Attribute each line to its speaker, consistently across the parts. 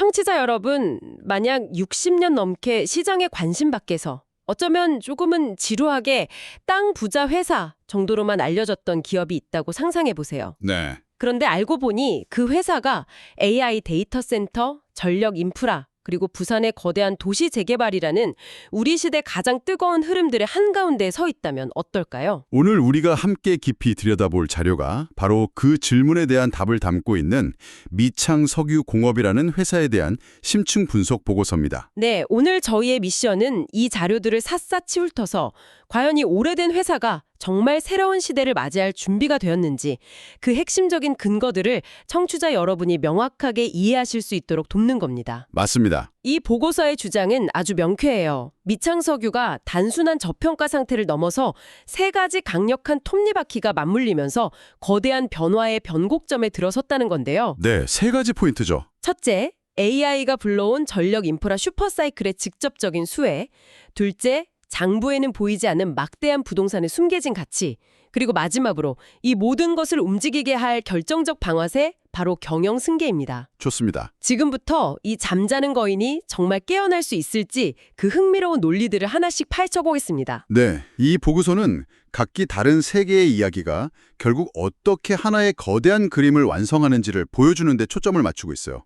Speaker 1: 청취자 여러분, 만약 60년 넘게 시장에 관심 밖에서 어쩌면 조금은 지루하게 땅 부자 회사 정도로만 알려졌던 기업이 있다고 상상해 보세요.
Speaker 2: 네.
Speaker 1: 그런데 알고 보니 그 회사가 AI 데이터 센터, 전력 인프라, 그리고 부산의 거대한 도시 재개발이라는 우리 시대 가장 뜨거운 흐름들의 한가운데에 서 있다면 어떨까요?
Speaker 2: 오늘 우리가 함께 깊이 들여다볼 자료가 바로 그 질문에 대한 답을 담고 있는 미창 석유 공업이라는 회사에 대한 심층 분석 보고서입니다.
Speaker 1: 네, 오늘 저희의 미션은 이 자료들을 샅샅이 훑어서 과연 이 오래된 회사가 정말 새로운 시대를 맞이할 준비가 되었는지 그 핵심적인 근거들을 청취자 여러분이 명확하게 이해하실 수 있도록 돕는 겁니다.
Speaker 2: 맞습니다.
Speaker 1: 이 보고서의 주장은 아주 명쾌해요. 미창석유가 단순한 저평가 상태를 넘어서 세 가지 강력한 톱니바퀴가 맞물리면서 거대한 변화의 변곡점에 들어섰다는 건데요.
Speaker 2: 네, 세 가지 포인트죠.
Speaker 1: 첫째, AI가 불러온 전력 인프라 슈퍼사이클의 직접적인 수혜. 둘째, 장부에는 보이지 않는 막대한 부동산의 숨겨진 가치. 그리고 마지막으로 이 모든 것을 움직이게 할 결정적 방아쇠, 바로 경영 승계입니다.
Speaker 2: 좋습니다.
Speaker 1: 지금부터 이 잠자는 거인이 정말 깨어날 수 있을지 그 흥미로운 논리들을 하나씩 파헤쳐 보겠습니다.
Speaker 2: 네, 이 보고서는 각기 다른 세 개의 이야기가 결국 어떻게 하나의 거대한 그림을 완성하는지를 보여주는 데 초점을 맞추고 있어요.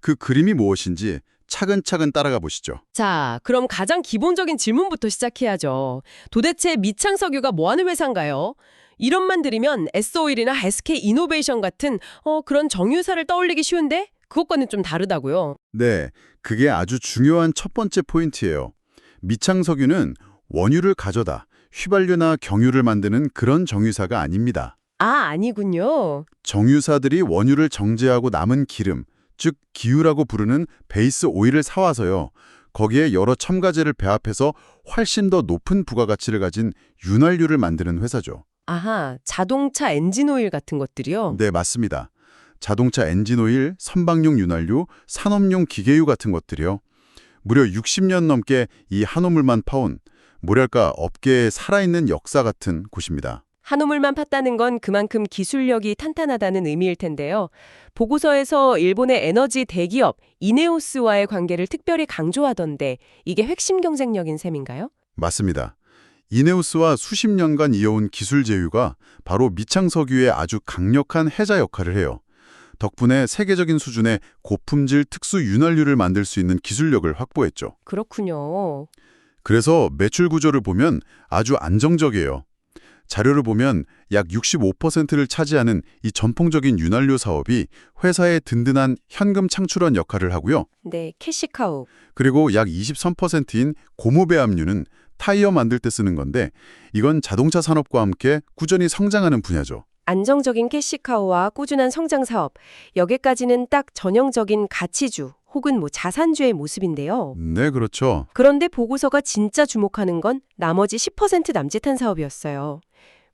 Speaker 2: 그 그림이 무엇인지 차근차근 따라가 보시죠.
Speaker 1: 자, 그럼 가장 기본적인 질문부터 시작해야죠. 도대체 미창석유가 뭐하는 회사인가요? 이름만 들으면 S오일이나 SK 이노베이션 같은 어, 그런 정유사를 떠올리기 쉬운데 그것과는 좀 다르다고요.
Speaker 2: 네, 그게 아주 중요한 첫 번째 포인트예요. 미창석유는 원유를 가져다 휘발유나 경유를 만드는 그런 정유사가 아닙니다.
Speaker 1: 아, 아니군요.
Speaker 2: 정유사들이 원유를 정제하고 남은 기름, 즉 기유라고 부르는 베이스 오일을 사와서요. 거기에 여러 첨가제를 배합해서 훨씬 더 높은 부가가치를 가진 윤활유를 만드는 회사죠.
Speaker 1: 아하, 자동차 엔진 오일 같은 것들이요.
Speaker 2: 네, 맞습니다. 자동차 엔진 오일, 선박용 윤활유, 산업용 기계유 같은 것들이요. 무려 60년 넘게 이 한우물만 파온 뭐랄까 업계에 살아있는 역사 같은 곳입니다.
Speaker 1: 한 우물만 팠다는 건 그만큼 기술력이 탄탄하다는 의미일 텐데요. 보고서에서 일본의 에너지 대기업 이네오스와의 관계를 특별히 강조하던데 이게 핵심 경쟁력인 셈인가요?
Speaker 2: 맞습니다. 이네오스와 수십 년간 이어온 기술 제휴가 바로 미창석유의 아주 강력한 해자 역할을 해요. 덕분에 세계적인 수준의 고품질 특수 윤활유를 만들 수 있는 기술력을 확보했죠.
Speaker 1: 그렇군요.
Speaker 2: 그래서 매출 구조를 보면 아주 안정적이에요. 자료를 보면 약 65%를 차지하는 이 전통적인 윤활유 사업이 회사의 든든한 현금 창출원 역할을 하고요.
Speaker 1: 네, 캐시카우.
Speaker 2: 그리고 약 23%인 고무배합유는 타이어 만들 때 쓰는 건데 이건 자동차 산업과 함께 꾸준히 성장하는 분야죠.
Speaker 1: 안정적인 캐시카우와 꾸준한 성장 사업. 여기까지는 딱 전형적인 가치주 혹은 뭐 자산주의 모습인데요.
Speaker 2: 네, 그렇죠.
Speaker 1: 그런데 보고서가 진짜 주목하는 건 나머지 10% 남짓한 사업이었어요.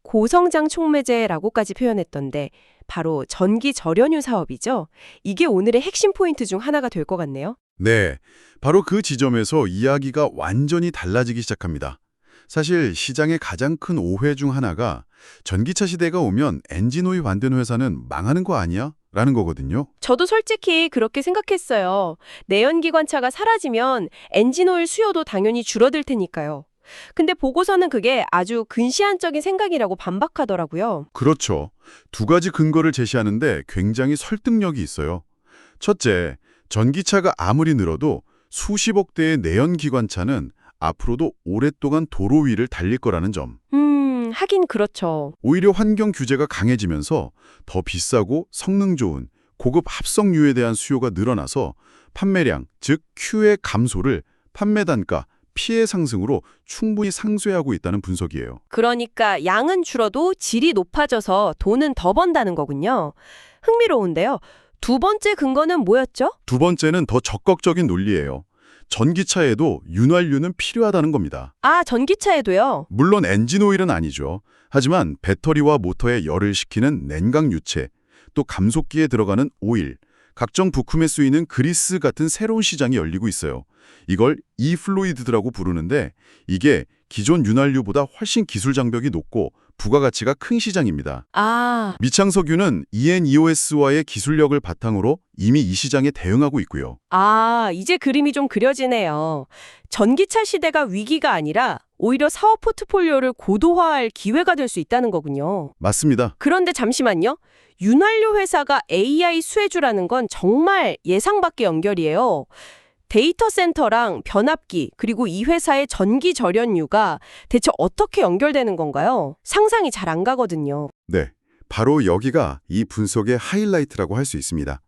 Speaker 1: 고성장 촉매제라고까지 표현했던데 바로 전기 절연유 사업이죠. 이게 오늘의 핵심 포인트 중 하나가 될 것 같네요.
Speaker 2: 네, 바로 그 지점에서 이야기가 완전히 달라지기 시작합니다. 사실 시장의 가장 큰 오해 중 하나가 전기차 시대가 오면 엔진오일 만드는 회사는 망하는 거 아니야? 라는 거거든요.
Speaker 1: 저도 솔직히 그렇게 생각했어요. 내연기관차가 사라지면 엔진오일 수요도 당연히 줄어들 테니까요. 근데 보고서는 그게 아주 근시안적인 생각이라고 반박하더라고요.
Speaker 2: 그렇죠. 두 가지 근거를 제시하는데 굉장히 설득력이 있어요. 첫째, 전기차가 아무리 늘어도 수십억 대의 내연기관차는 앞으로도 오랫동안 도로 위를 달릴 거라는 점.
Speaker 1: 음, 하긴 그렇죠.
Speaker 2: 오히려 환경 규제가 강해지면서 더 비싸고 성능 좋은 고급 합성유에 대한 수요가 늘어나서 판매량, 즉 Q의 감소를 판매 단가, 피해 상승으로 충분히 상쇄하고 있다는 분석이에요.
Speaker 1: 그러니까 양은 줄어도 질이 높아져서 돈은 더 번다는 거군요. 흥미로운데요. 두 번째 근거는 뭐였죠?
Speaker 2: 두 번째는 더 적극적인 논리예요. 전기차에도 윤활유는 필요하다는 겁니다.
Speaker 1: 아, 전기차에도요.
Speaker 2: 물론 엔진 오일은 아니죠. 하지만 배터리와 모터에 열을 식히는 냉각 유체, 또 감속기에 들어가는 오일, 각종 부품에 쓰이는 그리스 같은 새로운 시장이 열리고 있어요. 이걸 이플로이드라고 부르는데 이게 기존 윤활유보다 훨씬 기술 장벽이 높고 부가가치가 큰 시장입니다.
Speaker 3: 아,
Speaker 2: 미창석유는 ENEOS와의 기술력을 바탕으로 이미 이 시장에 대응하고 있고요.
Speaker 1: 아, 이제 그림이 좀 그려지네요. 전기차 시대가 위기가 아니라 오히려 사업 포트폴리오를 고도화할 기회가 될 수 있다는 거군요.
Speaker 2: 맞습니다.
Speaker 1: 그런데 잠시만요. 윤활유 회사가 AI 수혜주라는 건 정말 예상 밖의 연결이에요. 데이터 센터랑 변압기 그리고 이 회사의 전기 절연유가 대체 어떻게 연결되는 건가요? 상상이 잘 안 가거든요.
Speaker 2: 네, 바로 여기가 이 분석의 하이라이트라고 할 수 있습니다.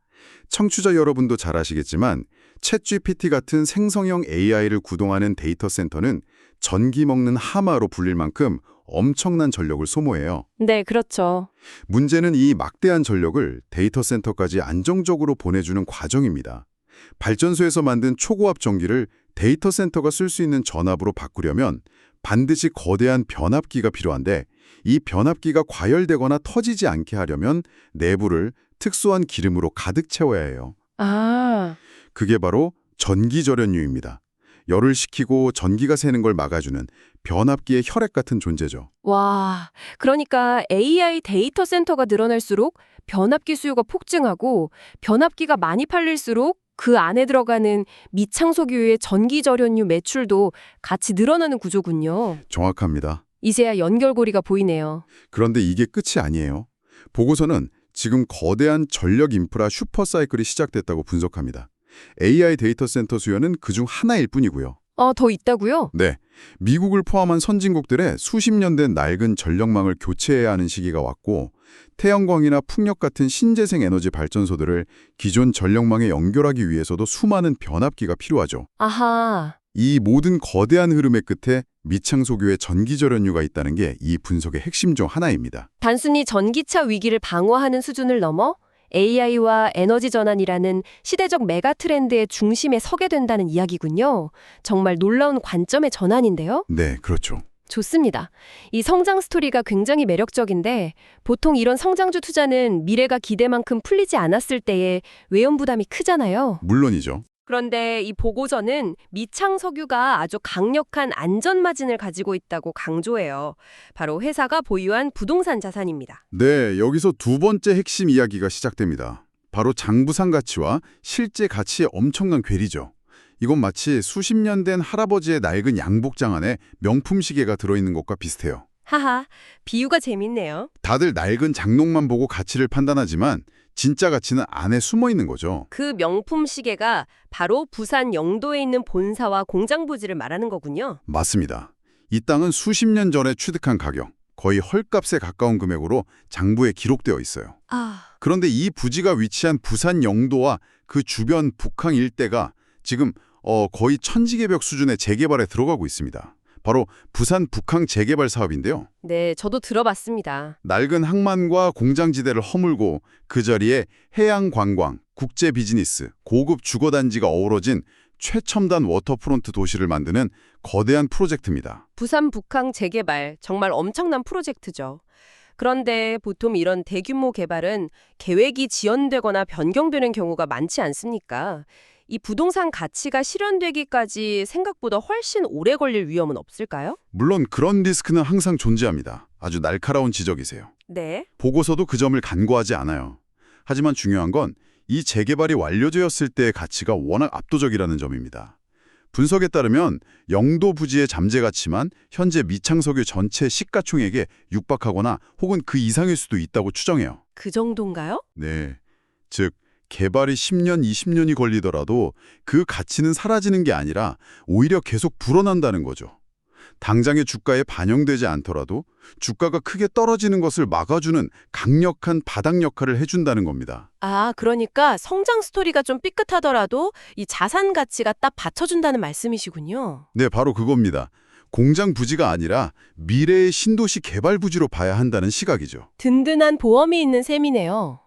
Speaker 2: 청취자 여러분도 잘 아시겠지만 챗GPT 같은 생성형 AI를 구동하는 데이터 센터는 전기 먹는 하마로 불릴 만큼 엄청난 전력을 소모해요.
Speaker 1: 네, 그렇죠.
Speaker 2: 문제는 이 막대한 전력을 데이터 센터까지 안정적으로 보내주는 과정입니다. 발전소에서 만든 초고압 전기를 데이터 센터가 쓸 수 있는 전압으로 바꾸려면 반드시 거대한 변압기가 필요한데 이 변압기가 과열되거나 터지지 않게 하려면 내부를 특수한 기름으로 가득 채워야 해요.
Speaker 1: 아,
Speaker 2: 그게 바로 전기절연유입니다. 열을 식히고 전기가 새는 걸 막아주는 변압기의 혈액 같은 존재죠.
Speaker 1: 와, 그러니까 AI 데이터 센터가 늘어날수록 변압기 수요가 폭증하고 변압기가 많이 팔릴수록 그 안에 들어가는 미창소규의 전기 절연유 매출도 같이 늘어나는 구조군요.
Speaker 2: 정확합니다.
Speaker 1: 이제야 연결고리가 보이네요.
Speaker 2: 그런데 이게 끝이 아니에요. 보고서는 지금 거대한 전력 인프라 슈퍼사이클이 시작됐다고 분석합니다. AI 데이터 센터 수요는 그중 하나일 뿐이고요.
Speaker 1: 어, 더 있다고요?
Speaker 2: 네, 미국을 포함한 선진국들의 수십 년 된 낡은 전력망을 교체해야 하는 시기가 왔고 태양광이나 풍력 같은 신재생 에너지 발전소들을 기존 전력망에 연결하기 위해서도 수많은 변압기가 필요하죠.
Speaker 1: 아하.
Speaker 2: 이 모든 거대한 흐름의 끝에 미창소교의 전기절연유가 있다는 게 이 분석의 핵심 중 하나입니다.
Speaker 1: 단순히 전기차 위기를 방어하는 수준을 넘어 AI와 에너지 전환이라는 시대적 메가 트렌드의 중심에 서게 된다는 이야기군요. 정말 놀라운 관점의 전환인데요.
Speaker 2: 네, 그렇죠.
Speaker 1: 좋습니다. 이 성장 스토리가 굉장히 매력적인데 보통 이런 성장주 투자는 미래가 기대만큼 풀리지 않았을 때에 외연 부담이 크잖아요.
Speaker 2: 물론이죠.
Speaker 1: 그런데 이 보고서는 미창 석유가 아주 강력한 안전 마진을 가지고 있다고 강조해요. 바로 회사가 보유한 부동산 자산입니다.
Speaker 2: 네, 여기서 두 번째 핵심 이야기가 시작됩니다. 바로 장부상 가치와 실제 가치의 엄청난 괴리죠. 이건 마치 수십 년 된 할아버지의 낡은 양복장 안에 명품 시계가 들어있는 것과 비슷해요.
Speaker 1: 하하, 비유가 재밌네요.
Speaker 2: 다들 낡은 장롱만 보고 가치를 판단하지만 진짜 가치는 안에 숨어 있는 거죠.
Speaker 1: 그 명품 시계가 바로 부산 영도에 있는 본사와 공장 부지를 말하는 거군요.
Speaker 2: 맞습니다. 이 땅은 수십 년 전에 취득한 가격, 거의 헐값에 가까운 금액으로 장부에 기록되어 있어요.
Speaker 1: 아,
Speaker 2: 그런데 이 부지가 위치한 부산 영도와 그 주변 북항 일대가 지금 어, 거의 천지개벽 수준의 재개발에 들어가고 있습니다. 바로 부산 북항 재개발 사업인데요.
Speaker 1: 네, 저도 들어봤습니다.
Speaker 2: 낡은 항만과 공장지대를 허물고 그 자리에 해양 관광, 국제 비즈니스, 고급 주거단지가 어우러진 최첨단 워터프론트 도시를 만드는 거대한 프로젝트입니다.
Speaker 1: 부산 북항 재개발 정말 엄청난 프로젝트죠. 그런데 보통 이런 대규모 개발은 계획이 지연되거나 변경되는 경우가 많지 않습니까? 이 부동산 가치가 실현되기까지 생각보다 훨씬 오래 걸릴 위험은 없을까요?
Speaker 2: 물론 그런 리스크는 항상 존재합니다. 아주 날카로운 지적이세요.
Speaker 1: 네.
Speaker 2: 보고서도 그 점을 간과하지 않아요. 하지만 중요한 건 이 재개발이 완료되었을 때의 가치가 워낙 압도적이라는 점입니다. 분석에 따르면 영도 부지의 잠재 가치만 현재 미창석유 전체 시가총액에 육박하거나 혹은 그 이상일 수도 있다고 추정해요.
Speaker 1: 그 정도인가요?
Speaker 2: 네. 즉, 개발이 10년, 20년이 걸리더라도 그 가치는 사라지는 게 아니라 오히려 계속 불어난다는 거죠. 당장의 주가에 반영되지 않더라도 주가가 크게 떨어지는 것을 막아주는 강력한 바닥 역할을 해준다는 겁니다.
Speaker 1: 아, 그러니까 성장 스토리가 좀 삐끗하더라도 이 자산 가치가 딱 받쳐준다는 말씀이시군요.
Speaker 2: 네, 바로 그겁니다. 공장 부지가 아니라 미래의 신도시 개발 부지로 봐야 한다는 시각이죠.
Speaker 1: 든든한 보험이 있는 셈이네요.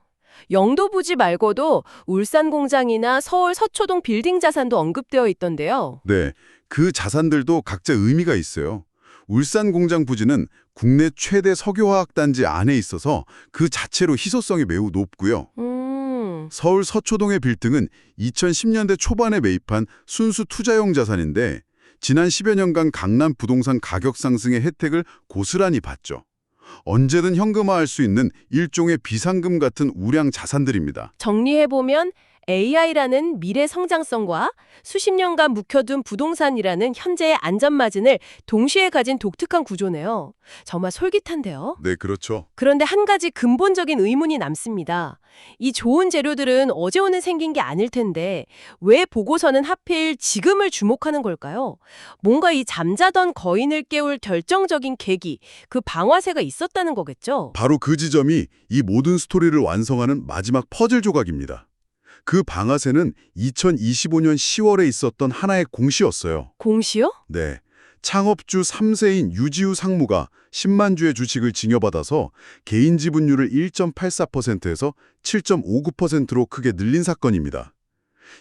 Speaker 1: 영도 부지 말고도 울산 공장이나 서울 서초동 빌딩 자산도 언급되어 있던데요.
Speaker 2: 네, 그 자산들도 각자 의미가 있어요. 울산 공장 부지는 국내 최대 석유화학 단지 안에 있어서 그 자체로 희소성이 매우 높고요.
Speaker 1: 음,
Speaker 2: 서울 서초동의 빌딩은 2010년대 초반에 매입한 순수 투자용 자산인데 지난 10여 년간 강남 부동산 가격 상승의 혜택을 고스란히 봤죠. 언제든 현금화할 수 있는 일종의 비상금 같은 우량 자산들입니다.
Speaker 1: 정리해보면 AI라는 미래 성장성과 수십 년간 묵혀둔 부동산이라는 현재의 안전마진을 동시에 가진 독특한 구조네요. 정말 솔깃한데요.
Speaker 2: 네, 그렇죠.
Speaker 1: 그런데 한 가지 근본적인 의문이 남습니다. 이 좋은 재료들은 어제 오늘 생긴 게 아닐 텐데 왜 보고서는 하필 지금을 주목하는 걸까요? 뭔가 이 잠자던 거인을 깨울 결정적인 계기, 그 방화세가 있었다는 거겠죠?
Speaker 2: 바로 그 지점이 이 모든 스토리를 완성하는 마지막 퍼즐 조각입니다. 그 방아쇠는 2025년 10월에 있었던 하나의 공시였어요.
Speaker 1: 공시요?
Speaker 2: 네. 창업주 3세인 유지우 상무가 10만 주의 주식을 증여받아서 개인 지분율을 1.84%에서 7.59%로 크게 늘린 사건입니다.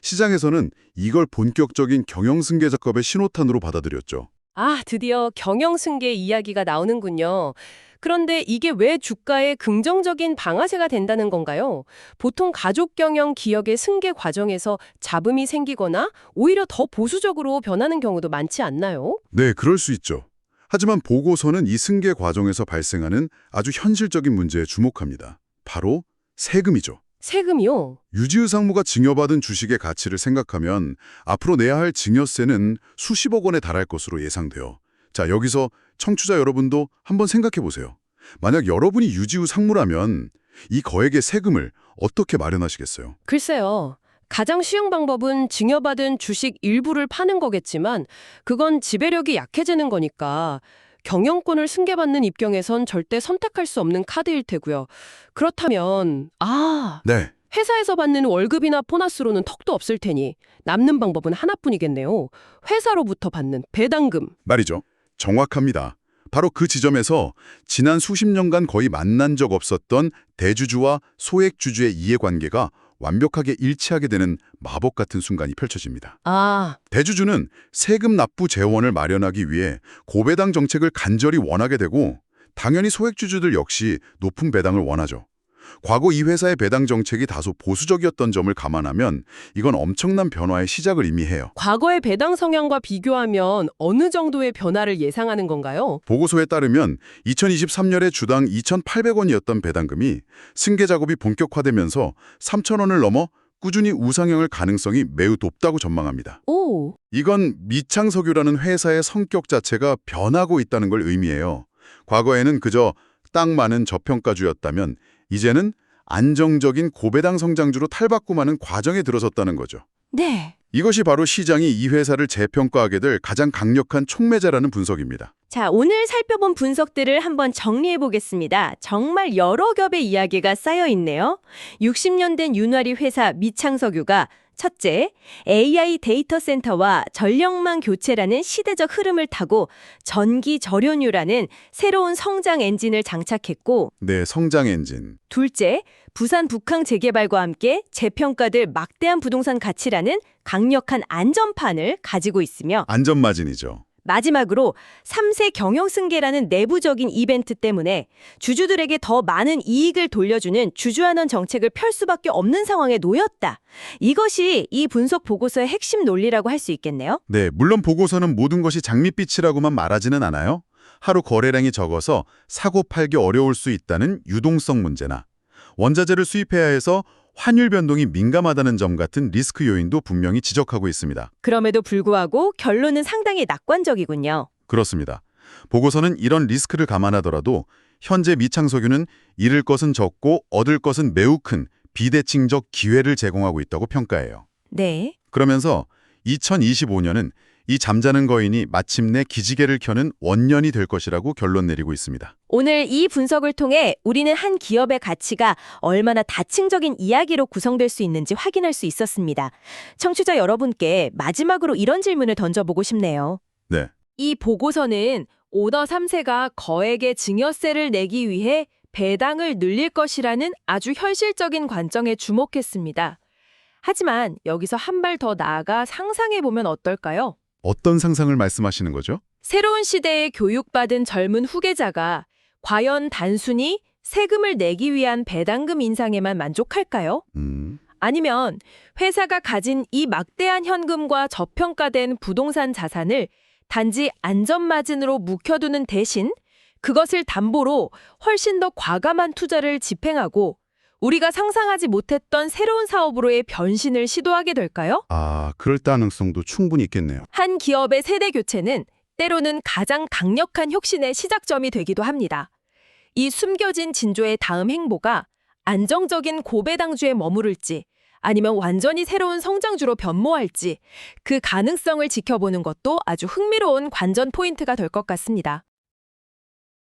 Speaker 2: 시장에서는 이걸 본격적인 경영승계 작업의 신호탄으로 받아들였죠.
Speaker 1: 아, 드디어 경영승계 이야기가 나오는군요. 그런데 이게 왜 주가에 긍정적인 방아쇠가 된다는 건가요? 보통 가족 경영 기업의 승계 과정에서 잡음이 생기거나 오히려 더 보수적으로 변하는 경우도 많지 않나요?
Speaker 2: 네, 그럴 수 있죠. 하지만 보고서는 이 승계 과정에서 발생하는 아주 현실적인 문제에 주목합니다. 바로 세금이죠.
Speaker 1: 세금이요?
Speaker 2: 유지우 상무가 증여받은 주식의 가치를 생각하면 앞으로 내야 할 증여세는 수십억 원에 달할 것으로 예상돼요. 자, 여기서 청취자 여러분도 한번 생각해 보세요. 만약 여러분이 유지우 상무라면 이 거액의 세금을 어떻게 마련하시겠어요?
Speaker 1: 글쎄요. 가장 쉬운 방법은 증여받은 주식 일부를 파는 거겠지만 그건 지배력이 약해지는 거니까 경영권을 승계받는 입장에선 절대 선택할 수 없는 카드일 테고요. 그렇다면 아,
Speaker 2: 네,
Speaker 1: 회사에서 받는 월급이나 보너스로는 턱도 없을 테니 남는 방법은 하나뿐이겠네요. 회사로부터 받는 배당금.
Speaker 2: 말이죠. 정확합니다. 바로 그 지점에서 지난 수십 년간 거의 만난 적 없었던 대주주와 소액주주의 이해관계가 완벽하게 일치하게 되는 마법 같은 순간이 펼쳐집니다.
Speaker 1: 아,
Speaker 2: 대주주는 세금 납부 재원을 마련하기 위해 고배당 정책을 간절히 원하게 되고 당연히 소액주주들 역시 높은 배당을 원하죠. 과거 이 회사의 배당 정책이 다소 보수적이었던 점을 감안하면 이건 엄청난 변화의 시작을 의미해요.
Speaker 1: 과거의 배당 성향과 비교하면 어느 정도의 변화를 예상하는 건가요?
Speaker 2: 보고서에 따르면 2023년에 주당 2,800원이었던 배당금이 승계 작업이 본격화되면서 3,000원을 넘어 꾸준히 우상향할 가능성이 매우 높다고 전망합니다.
Speaker 1: 오,
Speaker 2: 이건 미창석유라는 회사의 성격 자체가 변하고 있다는 걸 의미해요. 과거에는 그저 딱 많은 저평가주였다면 이제는 안정적인 고배당 성장주로 탈바꿈하는 과정에 들어섰다는 거죠.
Speaker 1: 네.
Speaker 2: 이것이 바로 시장이 이 회사를 재평가하게 될 가장 강력한 촉매자라는 분석입니다.
Speaker 4: 자, 오늘 살펴본 분석들을 한번 정리해 보겠습니다. 정말 여러 겹의 이야기가 쌓여 있네요. 60년 된 윤활이 회사 미창석유가 첫째, AI 데이터 센터와 전력망 교체라는 시대적 흐름을 타고 전기 절연유라는 새로운 성장 엔진을 장착했고,
Speaker 2: 네, 성장 엔진.
Speaker 4: 둘째, 부산 북항 재개발과 함께 재평가될 막대한 부동산 가치라는 강력한 안전판을 가지고 있으며,
Speaker 2: 안전마진이죠.
Speaker 4: 마지막으로 3세 경영승계라는 내부적인 이벤트 때문에 주주들에게 더 많은 이익을 돌려주는 주주환원 정책을 펼 수밖에 없는 상황에 놓였다. 이것이 이 분석 보고서의 핵심 논리라고 할 수 있겠네요.
Speaker 2: 네, 물론 보고서는 모든 것이 장밋빛이라고만 말하지는 않아요. 하루 거래량이 적어서 사고 팔기 어려울 수 있다는 유동성 문제나 원자재를 수입해야 해서 환율 변동이 민감하다는 점 같은 리스크 요인도 분명히 지적하고 있습니다.
Speaker 4: 그럼에도 불구하고 결론은 상당히 낙관적이군요.
Speaker 2: 그렇습니다. 보고서는 이런 리스크를 감안하더라도 현재 미창석유는 잃을 것은 적고 얻을 것은 매우 큰 비대칭적 기회를 제공하고 있다고 평가해요.
Speaker 4: 네.
Speaker 2: 그러면서 2025년은 이 잠자는 거인이 마침내 기지개를 켜는 원년이 될 것이라고 결론 내리고 있습니다.
Speaker 4: 오늘 이 분석을 통해 우리는 한 기업의 가치가 얼마나 다층적인 이야기로 구성될 수 있는지 확인할 수 있었습니다. 청취자 여러분께 마지막으로 이런 질문을 던져보고 싶네요.
Speaker 2: 네.
Speaker 1: 이 보고서는 오더 3세가 거액의 증여세를 내기 위해 배당을 늘릴 것이라는 아주 현실적인 관점에 주목했습니다. 하지만 여기서 한 발 더 나아가 상상해보면 어떨까요?
Speaker 2: 어떤 상상을 말씀하시는 거죠?
Speaker 1: 새로운 시대에 교육받은 젊은 후계자가 과연 단순히 세금을 내기 위한 배당금 인상에만 만족할까요?
Speaker 2: 음,
Speaker 1: 아니면 회사가 가진 이 막대한 현금과 저평가된 부동산 자산을 단지 안전마진으로 묵혀두는 대신 그것을 담보로 훨씬 더 과감한 투자를 집행하고 우리가 상상하지 못했던 새로운 사업으로의 변신을 시도하게 될까요?
Speaker 2: 아, 그럴 가능성도 충분히 있겠네요.
Speaker 1: 한 기업의 세대 교체는 때로는 가장 강력한 혁신의 시작점이 되기도 합니다. 이 숨겨진 진조의 다음 행보가 안정적인 고배당주에 머무를지 아니면 완전히 새로운 성장주로 변모할지 그 가능성을 지켜보는 것도 아주 흥미로운 관전 포인트가 될 것 같습니다.